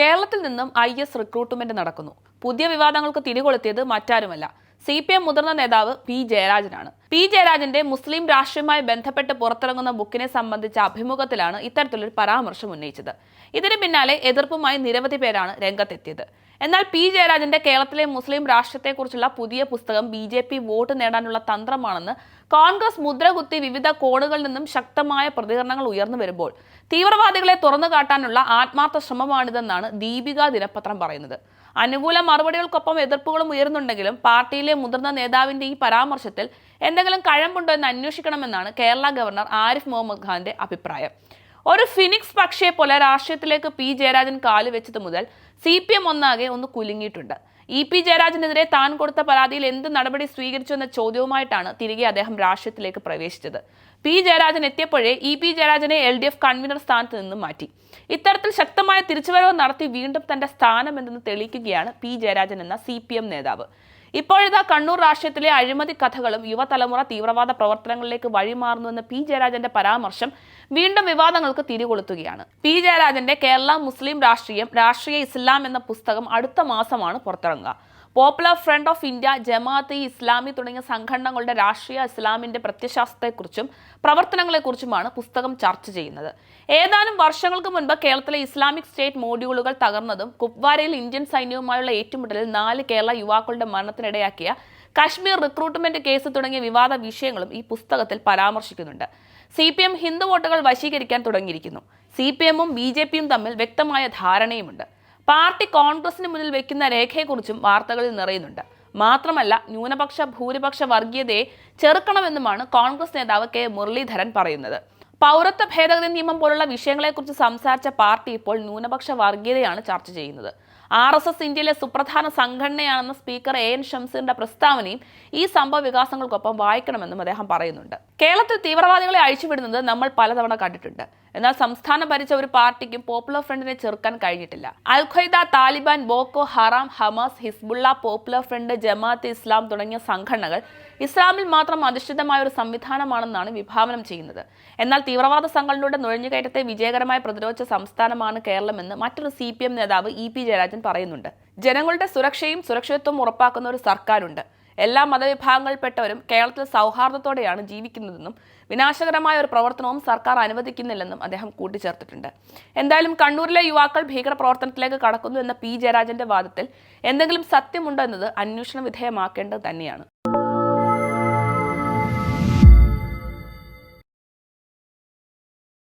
കേരളത്തിൽ നിന്നും I S recruitment നടക്കുന്നു. പുതിയ വിവാദങ്ങൾക്ക് തിരികൊളുത്തിയത് മറ്റാരുമല്ല. സി പി എം മുതിർന്ന നേതാവ് പി ജയരാജനാണ്. പി ജയരാജന്റെ മുസ്ലിം രാഷ്ട്രീയവുമായി ബന്ധപ്പെട്ട് പുറത്തിറങ്ങുന്ന ബുക്കിനെ സംബന്ധിച്ച അഭിമുഖത്തിലാണ് ഇത്തരത്തിലൊരു പരാമർശം ഉന്നയിച്ചത്. ഇതിന് പിന്നാലെ എതിർപ്പുമായി നിരവധി പേരാണ് രംഗത്തെത്തിയത്. എന്നാൽ പി ജയരാജന്റെ കേരളത്തിലെ മുസ്ലിം രാഷ്ട്രത്തെക്കുറിച്ചുള്ള പുതിയ പുസ്തകം ബി ജെ പി വോട്ട് നേടാനുള്ള തന്ത്രമാണെന്ന് കോൺഗ്രസ് മുദ്രകുത്തി വിവിധ കോണുകളിൽ നിന്നും ശക്തമായ പ്രതികരണങ്ങൾ ഉയർന്നു വരുമ്പോൾ തീവ്രവാദികളെ തുറന്നു കാട്ടാനുള്ള ആത്മാർത്ഥ ശ്രമമാണിതെന്നാണ് ദീപിക ദിനപത്രം പറയുന്നത്. അനുകൂല മറുപടികൾക്കൊപ്പം എതിർപ്പുകളും ഉയരുന്നുണ്ടെങ്കിലും പാർട്ടിയിലെ മുതിർന്ന നേതാവിന്റെ ഈ പരാമർശത്തിൽ എന്തെങ്കിലും കഴമ്പുണ്ടോ എന്ന് അന്വേഷിക്കണമെന്നാണ് കേരള ഗവർണർ ആരിഫ് മുഹമ്മദ് ഖാന്റെ അഭിപ്രായം. ഒരു ഫിനിക്സ് പക്ഷിയെ പോലെ രാഷ്ട്രീയത്തിലേക്ക് പി. ജയരാജൻ കാലുവെച്ചത് മുതൽ സി. പി. എം ഒന്നാകെ ഒന്ന് കുലുങ്ങിയിട്ടുണ്ട്. ഇ. പി. ജയരാജനെതിരെ താൻ കൊടുത്ത പരാതിയിൽ എന്ത് നടപടി സ്വീകരിച്ചു എന്ന ചോദ്യവുമായിട്ടാണ് തിരികെ അദ്ദേഹം രാഷ്ട്രീയത്തിലേക്ക് പ്രവേശിച്ചത്. പി ജയരാജൻ എത്തിയപ്പോഴേ ഇ പി ജയരാജനെ എൽ ഡി എഫ് കൺവീനർ സ്ഥാനത്ത് നിന്നും മാറ്റി. ഇത്തരത്തിൽ ശക്തമായ തിരിച്ചുവരവ് നടത്തി വീണ്ടും തന്റെ സ്ഥാനം എന്തെന്ന് തെളിയിക്കുകയാണ് പി ജയരാജൻ എന്ന സി പി എം നേതാവ്. ഇപ്പോഴിതാ കണ്ണൂർ രാഷ്ട്രീയത്തിലെ അഴിമതി കഥകളും യുവതലമുറ തീവ്രവാദ പ്രവർത്തനങ്ങളിലേക്ക് വഴിമാറുന്നുവെന്ന പി ജയരാജന്റെ പരാമർശം വീണ്ടും വിവാദങ്ങൾക്ക് തിരികൊളുത്തുകയാണ്. പി ജയരാജന്റെ കേരള മുസ്ലിം രാഷ്ട്രീയം രാഷ്ട്രീയ ഇസ്ലാം എന്ന പുസ്തകം അടുത്ത മാസമാണ് പുറത്തിറങ്ങുക. Popular front of India Jamaat Islami തുടങ്ങിയ സംഘടനകളുടെ രാഷ്ട്രീയ ഇസ്ലാമിന്റെ പ്രത്യശാസ്ത്രത്തെക്കുറിച്ചും പ്രവർത്തനങ്ങളെക്കുറിച്ചുമാണ് പുസ്തകം ചർച്ച ചെയ്യുന്നത്. ഏതാനും വർഷങ്ങൾക്ക് മുൻപ് കേരളത്തിലെ ഇസ്ലാമിക് സ്റ്റേറ്റ് മോഡ്യൂളുകൾ തകർന്നതും കുപ്വാരയിൽ ഇന്ത്യൻ സൈന്യവുമായുള്ള ഏറ്റുമുട്ടലിൽ നാല് കേരള യുവാക്കളുടെ മരണത്തിനിടയാക്കിയ കശ്മീർ റിക്രൂട്ട്മെന്റ് കേസ് തുടങ്ങിയ വിവാദ വിഷയങ്ങളും ഈ പുസ്തകത്തിൽ പരാമർശിക്കുന്നുണ്ട്. സി പി എം ഹിന്ദു വോട്ടുകൾ വശീകരിക്കാൻ തുടങ്ങിയിരിക്കുന്നു. സി പി എമ്മും ബി ജെ പിയും തമ്മിൽ വ്യക്തമായ ധാരണയുമുണ്ട്. പാർട്ടി കോൺഗ്രസിന് മുന്നിൽ വെക്കുന്ന രേഖയെക്കുറിച്ചും വാർത്തകളിൽ നിറയുന്നുണ്ട്. മാത്രമല്ല ന്യൂനപക്ഷ ഭൂരിപക്ഷ വർഗീയതയെ ചെറുക്കണമെന്നുമാണ് കോൺഗ്രസ് നേതാവ് കെ. മുരളീധരൻ പറയുന്നത്. പൗരത്വ ഭേദഗതി നിയമം പോലുള്ള വിഷയങ്ങളെക്കുറിച്ച് സംസാരിച്ച പാർട്ടി ഇപ്പോൾ ന്യൂനപക്ഷ വർഗീയതയാണ് ചർച്ച ചെയ്യുന്നത്. ആർ എസ് എസ് ഇന്ത്യയിലെ സുപ്രധാന സംഘടനയാണെന്ന സ്പീക്കർ എ. എൻ. ഷംസീറിന്റെ പ്രസ്താവനയും ഈ സംഭവ വികാസങ്ങൾക്കൊപ്പം വായിക്കണമെന്നും അദ്ദേഹം പറയുന്നുണ്ട്. കേരളത്തിൽ തീവ്രവാദികളെ അഴിച്ചുവിടുന്നത് നമ്മൾ പലതവണ കണ്ടിട്ടുണ്ട്. എന്നാൽ സംസ്ഥാനം ഭരിച്ച ഒരു പാർട്ടിക്കും പോപ്പുലർ ഫ്രണ്ടിനെ ചെറുക്കാൻ കഴിഞ്ഞിട്ടില്ല. Al Qaeda Taliban Boko Haram Hamas Hezbollah popular front Jamaat Islam തുടങ്ങിയ സംഘടനകൾ ഇസ്ലാമിൽ മാത്രം അധിഷ്ഠിതമായ ഒരു സംവിധാനമാണെന്നാണ് വിഭാവനം ചെയ്യുന്നത്. എന്നാൽ തീവ്രവാദ സംഘടനയുടെ നുഴഞ്ഞുകയറ്റത്തെ വിജയകരമായി പ്രതിരോധിച്ച സംസ്ഥാനമാണ് കേരളമെന്ന് മറ്റൊരു സി നേതാവ് ഇ പി ജയരാജൻ പറയുന്നുണ്ട്. ജനങ്ങളുടെ സുരക്ഷയും സുരക്ഷിതത്വവും ഉറപ്പാക്കുന്ന ഒരു സർക്കാരുണ്ട്. എല്ലാ മതവിഭാഗങ്ങളിൽപ്പെട്ടവരും കേരളത്തിൽ സൗഹാർദ്ദത്തോടെയാണ് ജീവിക്കുന്നതെന്നും വിനാശകരമായ ഒരു പ്രവർത്തനവും സർക്കാർ അനുവദിക്കുന്നില്ലെന്നും അദ്ദേഹം കൂട്ടിച്ചേർത്തിട്ടുണ്ട്. എന്തായാലും കണ്ണൂരിലെ യുവാക്കൾ ഭീകരപ്രവർത്തനത്തിലേക്ക് കടക്കുന്നു എന്ന പി ജയരാജന്റെ വാദത്തിൽ എന്തെങ്കിലും സത്യമുണ്ടോ എന്നത് അന്വേഷണ വിധേയമാക്കേണ്ടത് തന്നെയാണ്.